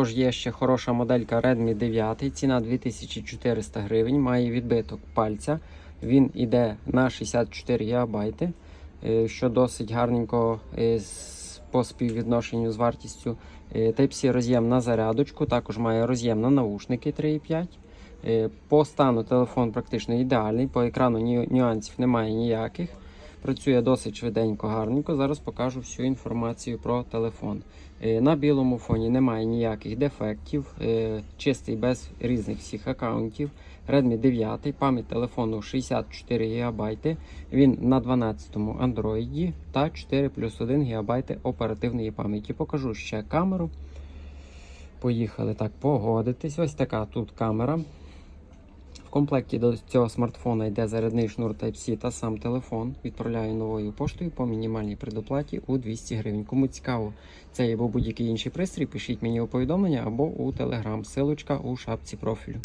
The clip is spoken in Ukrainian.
Також є ще хороша моделька Redmi 9, ціна 2400 гривень, має відбиток пальця. Він іде на 64 ГБ, е, що досить гарненько е, по співвідношенню з вартістю. Е, Type-C роз'єм на зарядочку, також має роз'єм на наушники 3,5. Е, По стану телефон практично ідеальний, по екрану нюансів немає ніяких. Працює досить швиденько, гарненько. Зараз покажу всю інформацію про телефон. Е, На білому фоні немає ніяких дефектів, е, чистий без різних всіх аккаунтів. Redmi 9, пам'ять телефону 64 ГБ. Він на 12-му Android та 4 плюс 1 ГБ оперативної пам'яті. Покажу ще камеру. Поїхали так погодитись. Ось така тут камера. В комплекті до цього смартфона йде зарядний шнур Type-C та сам телефон. Відправляю новою поштою по мінімальній предоплаті у 200 гривень. Кому цікаво, це або будь-який інший пристрій, пишіть мені у повідомлення або у Telegram. Силочка у шапці профілю.